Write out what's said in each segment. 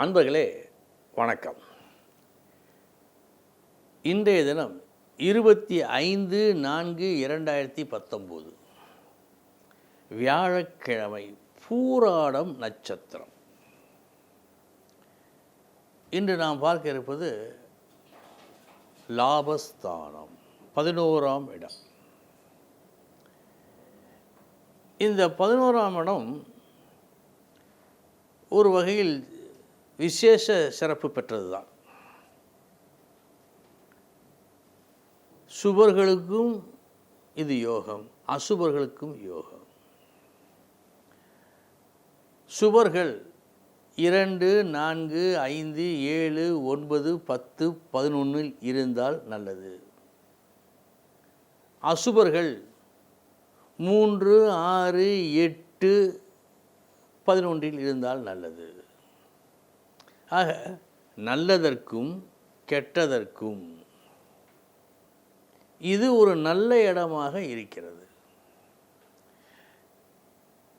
அன்பர்களே வணக்கம். இன்றைய தினம் இருபத்தி ஐந்து நான்கு இரண்டாயிரத்தி பத்தொம்போது. வியாழக்கிழமை பூராடம் நட்சத்திரம். இன்று நாம் பார்க்க இருப்பது லாபஸ்தானம் பதினோராம் இடம். இந்த பதினோராம் இடம் ஒரு வகையில் விசேஷ சிறப்பு பெற்றது தான் சுபர்களுக்கும் இது யோகம் அசுபர்களுக்கும் யோகம். சுபர்கள் இரண்டு நான்கு ஐந்து ஏழு ஒன்பது பத்து பதினொன்றில் இருந்தால் நல்லது. அசுபர்கள் மூன்று ஆறு எட்டு பதினொன்றில் இருந்தால் நல்லது. ஆக நல்லதற்கும் கெட்டதற்கும் இது ஒரு நல்ல இடமாக இருக்கிறது.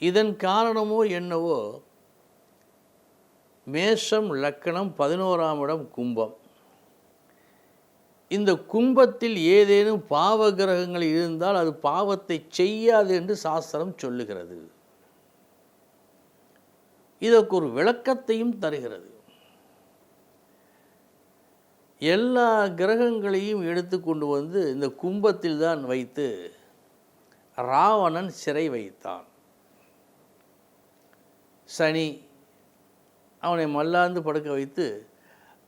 இதன் காரணமோ என்னவோ மேஷம் லக்கணம் பதினோராம் இடம் கும்பம். இந்த கும்பத்தில் ஏதேனும் பாவ கிரகங்கள் இருந்தால் அது பாவத்தை செய்யாது என்று சாஸ்திரம் சொல்லுகிறது. இதற்கு ஒரு விளக்கத்தையும் தருகிறது. எல்லா கிரகங்களையும் எடுத்து கொண்டு வந்து இந்த கும்பத்தில் தான் வைத்து ராவணன் சிறை வைத்தான். சனி அவனை மல்லாந்து படுக்க வைத்து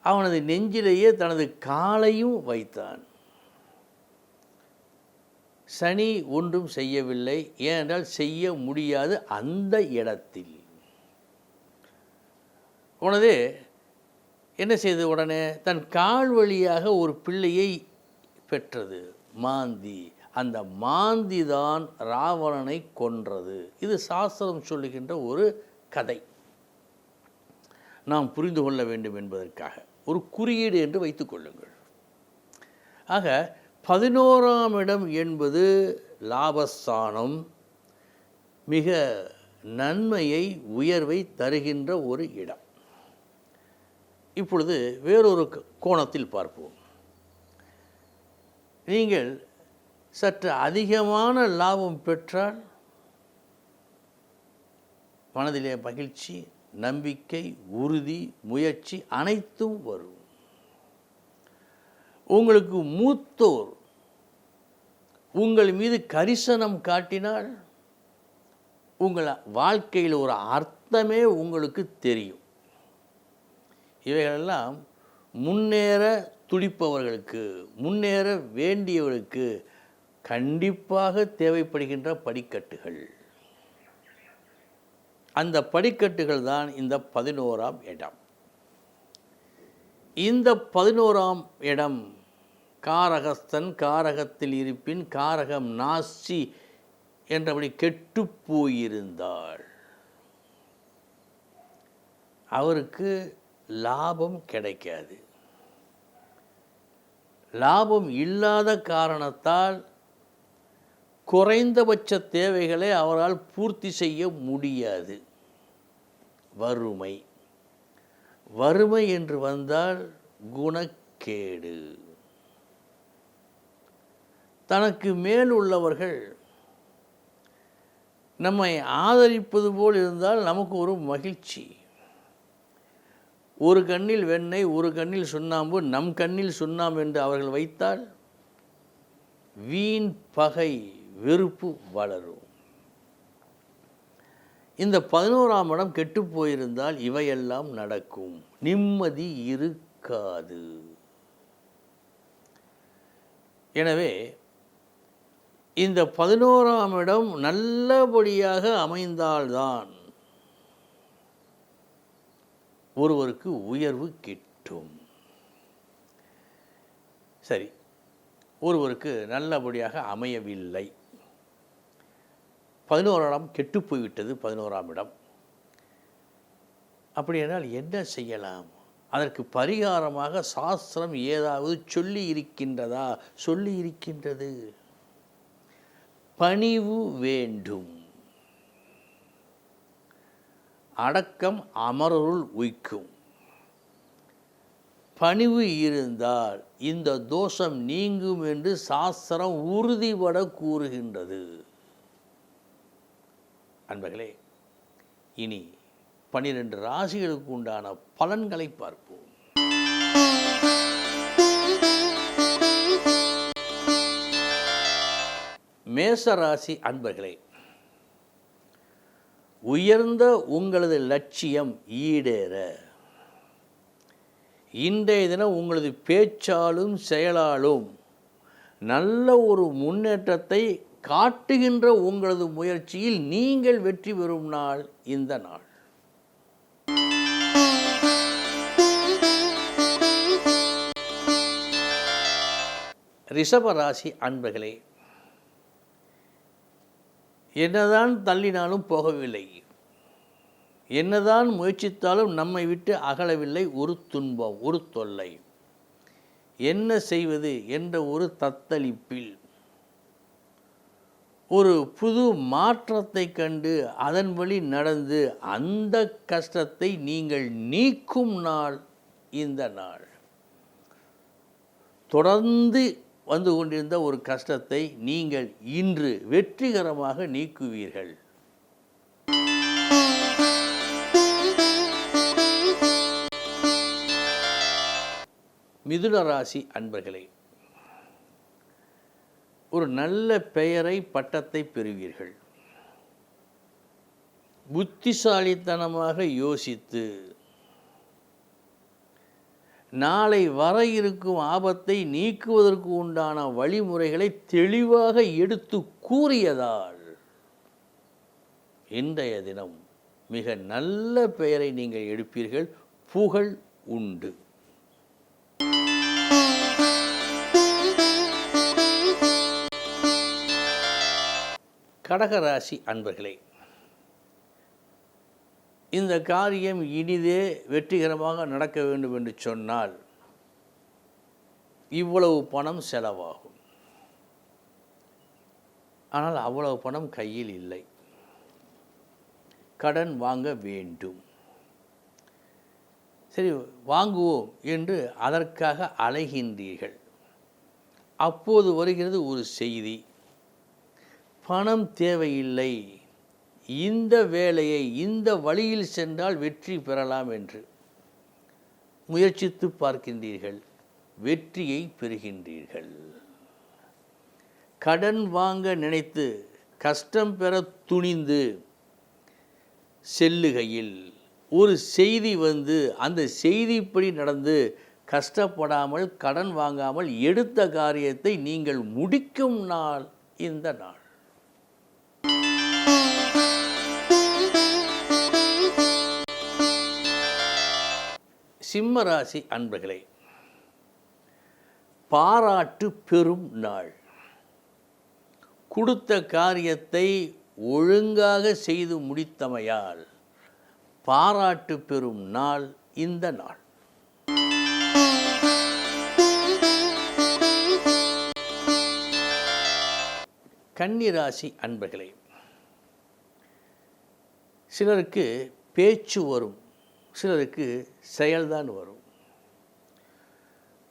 அவனது நெஞ்சிலேயே தனது காலையும் வைத்தான். சனி ஒன்றும் செய்யவில்லை ஏனென்றால் செய்ய முடியாது அந்த இடத்தில். உனது என்ன செய்தது உடனே? தன் கால் வழியாக ஒரு பிள்ளையை பெற்றது. மாந்தி. அந்த மாந்தி தான் ராவணனை கொன்றது. இது சாஸ்திரம் சொல்லுகின்ற ஒரு கதை. நாம் புரிந்து கொள்ள வேண்டும் என்பதற்காக. ஒரு குறியீடு என்று வைத்துக்கொள்ளுங்கள் ஆக பதினோராம் இடம் என்பது லாபஸ்தானம் மிக நன்மையை உயர்வை தருகின்ற ஒரு இடம். இப்பொழுது வேறொரு கோணத்தில் பார்ப்போம். நீங்கள் சற்று அதிகமான லாபம் பெற்றால் மனதிலே மகிழ்ச்சி நம்பிக்கை உறுதி முயற்சி அனைத்தும் வரும். உங்களுக்கு மூத்தோர் உங்கள் மீது கரிசனம் காட்டினால் உங்கள் வாழ்க்கையில் ஒரு அர்த்தமே உங்களுக்கு தெரியும். இவைகளெல்லாம் முன்னேற துடிப்பவர்களுக்கு முன்னேற வேண்டியவர்களுக்கு கண்டிப்பாக தேவைப்படுகின்ற படிக்கட்டுகள். அந்த படிக்கட்டுகள் தான் இந்த பதினோராம் இடம். இந்த பதினோராம் இடம் காரகஸ்தன் காரகத்தில் இருப்பின் காரகம் நாசி என்றபடி கெட்டு போயிருந்தாள் அவருக்கு லாபம் கிடைக்காது. லாபம் இல்லாத காரணத்தால் குறைந்தபட்ச தேவைகளை அவரால் பூர்த்தி செய்ய முடியாது. வறுமை. வறுமை என்று வந்தால் குணக்கேடு. தனக்கு மேல் உள்ளவர்கள் நம்மை ஆதரிப்பது போல் இருந்தால் நமக்கு ஒரு மகிழ்ச்சி. ஒரு கண்ணில் வெண்ணெய் ஒரு கண்ணில் சுண்ணாம்பு நம் கண்ணில் சுண்ணாம்பு என்று அவர்கள் வைத்தால் வீண் பகை வெறுப்பு வளரும். இந்த பதினோராம் இடம் கெட்டுப் போயிருந்தால் இவையெல்லாம் நடக்கும். நிம்மதி இருக்காது. எனவே இந்த பதினோராம் இடம் நல்லபடியாக அமைந்தால்தான் ஒருவருக்கு உயர்வு கிட்டும். சரி ஒருவருக்கு நல்லபடியாக அமையவில்லை. பதினோராம் இடம் கெட்டுப் போய்விட்டது பதினோராம் இடம். அப்படியானால் என்ன செய்யலாம்? அதற்கு பரிகாரமாக சாஸ்திரம் ஏதாவது சொல்லி இருக்கின்றதா? சொல்லி இருக்கின்றது. பணிவு வேண்டும். அடக்கம் அமரருள் உய்க்கும். பணிவு இருந்தால் இந்த தோஷம் நீங்கும் என்று சாஸ்திரம் உறுதிபட கூறுகின்றது. அன்பர்களே இனி பனிரெண்டு ராசிகளுக்கு உண்டான பலன்களை பார்ப்போம். மேச ராசி அன்பர்களே உயர்ந்த உங்களது லட்சியம் ஈடேற. இன்றைய தினம் உங்களது பேச்சாலும் செயலாலும் நல்ல ஒரு முன்னேற்றத்தை காட்டுகின்ற உங்களது முயற்சியில் நீங்கள் வெற்றி பெறும் நாள் இந்த நாள். ரிஷபராசி அன்பர்களே என்னதான் தள்ளினாலும் போகவில்லை. என்னதான் முயற்சித்தாலும் நம்மை விட்டு அகலவில்லை. ஒரு துன்பம் ஒரு தொல்லை. என்ன செய்வது என்ற ஒரு தத்தளிப்பில். ஒரு புது மாற்றத்தை கண்டு அதன் வழி நடந்து அந்த கஷ்டத்தை நீங்கள் நீக்கும் நாள் இந்த நாள். தொடர்ந்து வந்து கொண்டிருந்த ஒரு கஷ்டத்தை நீங்கள் இன்று வெற்றிகரமாக நீக்குவீர்கள். மிதுன ராசி அன்பர்களே ஒரு நல்ல பெயரை பட்டத்தை பெறுவீர்கள். புத்திசாலித்தனமாக யோசித்து நாளை வர இருக்கும் ஆபத்தை நீக்குவதற்கு உண்டான வழிமுறைகளை தெளிவாக எடுத்து கூறியதால் இன்றைய தினம் மிக நல்ல பெயரை நீங்கள் எடுப்பீர்கள். புகழ் உண்டு. கடகராசி அன்பர்களே இந்த காரியம் இனிதே வெற்றிகரமாக நடக்க வேண்டும் என்று சொன்னால் இவ்வளவு பணம் செலவாகும். ஆனால் அவ்வளவு பணம் கையில் இல்லை. கடன் வாங்க வேண்டும். சரி வாங்குவோம் என்று அதற்காக அலைகின்றீர்கள். அப்போது வருகிறது ஒரு செய்தி. பணம் தேவையில்லை. இந்த வேலையை இந்த வழியில் சென்றால் வெற்றி பெறலாம் என்று முயற்சித்து பார்க்கின்றீர்கள் வெற்றியை பெறுகின்றீர்கள். கடன் வாங்க நினைத்து கஷ்டம் பெற துணிந்து செல்லுகையில் ஒரு செய்தி வந்து அந்த செய்திப்படி நடந்து கஷ்டப்படாமல் கடன் வாங்காமல் எடுத்த காரியத்தை நீங்கள் முடிக்கும் நாள் இந்த நாள். சிம்ம ராசி அன்பர்களே பாராட்டு பெறும் நாள். கொடுத்த காரியத்தை ஒழுங்காக செய்து முடித்தமையால் பாராட்டு பெறும் நாள் இந்த நாள். கன்னிராசி அன்பர்களே சிலருக்கு பேச்சு வரும். சிலருக்கு செயல்தான் வரும்.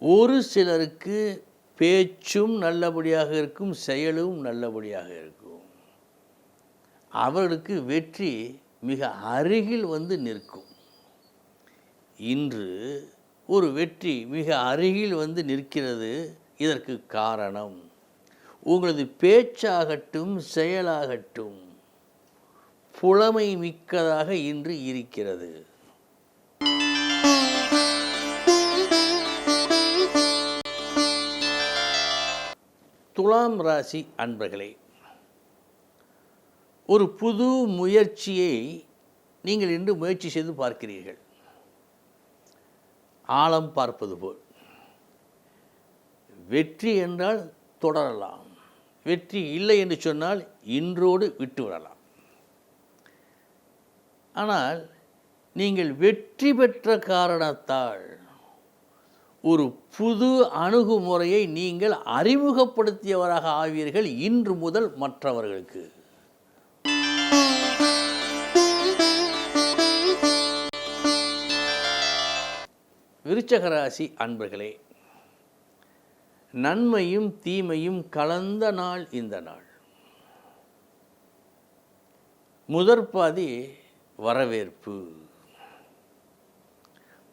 ஒரு சிலருக்கு பேச்சும் நல்லபடியாக இருக்கும் செயலும் நல்லபடியாக இருக்கும். அவர்களுக்கு வெற்றி மிக அருகில் வந்து நிற்கும். இன்று ஒரு வெற்றி மிக அருகில் வந்து நிற்கிறது இதற்கு காரணம். உங்களது பேச்சாகட்டும் செயலாகட்டும் புலமை மிக்கதாக இன்று இருக்கிறது. துலாம் ராசி அன்பர்களே ஒரு புது முயற்சியை நீங்கள் இன்று முயற்சி செய்து பார்க்கிறீர்கள். ஆழம் பார்ப்பது போல். வெற்றி என்றால் தொடரலாம். வெற்றி இல்லை என்று சொன்னால் இன்றோடு விட்டுவிடலாம் ஆனால் நீங்கள் வெற்றி பெற்ற காரணத்தால் ஒரு புது அணுகுமுறையை நீங்கள் அறிமுகப்படுத்தியவராக ஆவீர்கள் இன்று முதல் மற்றவர்களுக்கு. விருச்சகராசி அன்பர்களே நன்மையும் தீமையும் கலந்த நாள் இந்த நாள். முதற்பாதி வரவேற்பு.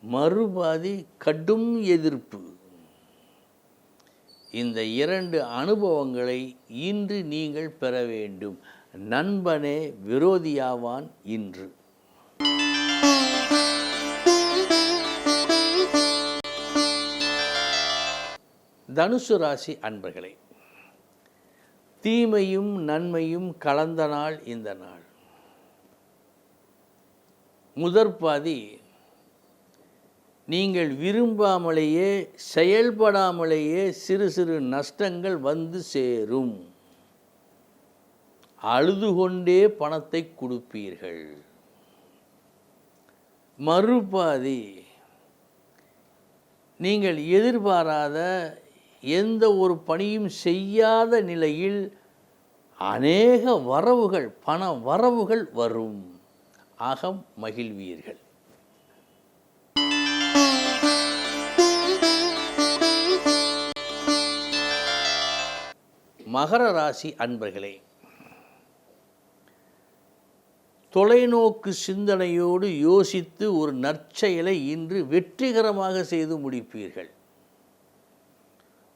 மறுபாதி கடும் எதிர்ப்பு. இந்த இரண்டு அனுபவங்களை இன்று நீங்கள் பெற வேண்டும். நண்பனே விரோதியாவான் இன்று. தனுசு ராசி அன்பர்களே தீமையும் நன்மையும் கலந்த நாள் இந்த நாள். முதற்பாதி நீங்கள் விரும்பாமலேயே செயல்படாமலேயே சிறு சிறு நஷ்டங்கள் வந்து சேரும். அழுது கொண்டே பணத்தை கொடுப்பீர்கள். மறுபாதி நீங்கள் எதிர்பாராத எந்த ஒரு பணியும் செய்யாத நிலையில் அநேக வரவுகள் பண வரவுகள் வரும். அகம் மகிழ்வீர்கள். மகர ராசி அன்பர்களே தொலைநோக்கு சிந்தனையோடு யோசித்து ஒரு நற்செயலை இன்று வெற்றிகரமாக செய்து முடிப்பீர்கள்.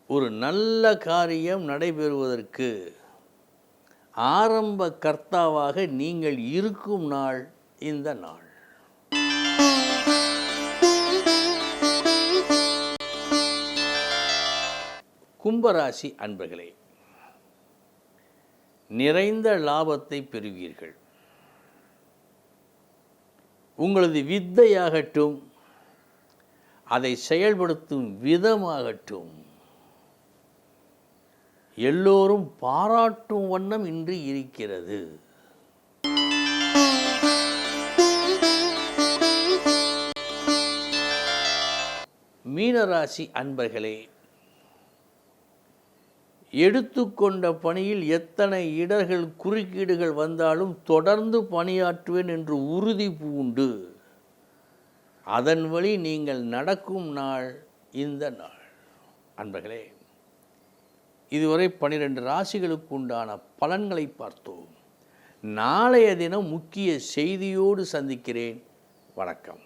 ஒரு நல்ல காரியம் நடைபெறுவதற்கு ஆரம்ப கர்த்தாவாக நீங்கள் இருக்கும் நாள் இந்த நாள். கும்பராசி அன்பர்களே நிறைந்த லாபத்தை பெறுவீர்கள். உங்களது வித்தையாகட்டும் அதை செயல்படுத்தும் விதமாகட்டும் எல்லோரும் பாராட்டும் வண்ணம் இன்று இருக்கிறது. மீனராசி அன்பர்களே எடுத்துக்கொண்ட பணியில் எத்தனை இடர்கள் குறுக்கீடுகள் வந்தாலும் தொடர்ந்து பணியாற்றுவேன் என்று உறுதி பூண்டு. அதன் வழி நீங்கள் நடக்கும் நாள் இந்த நாள். அன்பர்களே இதுவரை பனிரெண்டு ராசிகளுக்கு உண்டான பலன்களை பார்த்தோம். நாளைய தினம் முக்கிய செய்தியோடு சந்திக்கிறேன். வணக்கம்.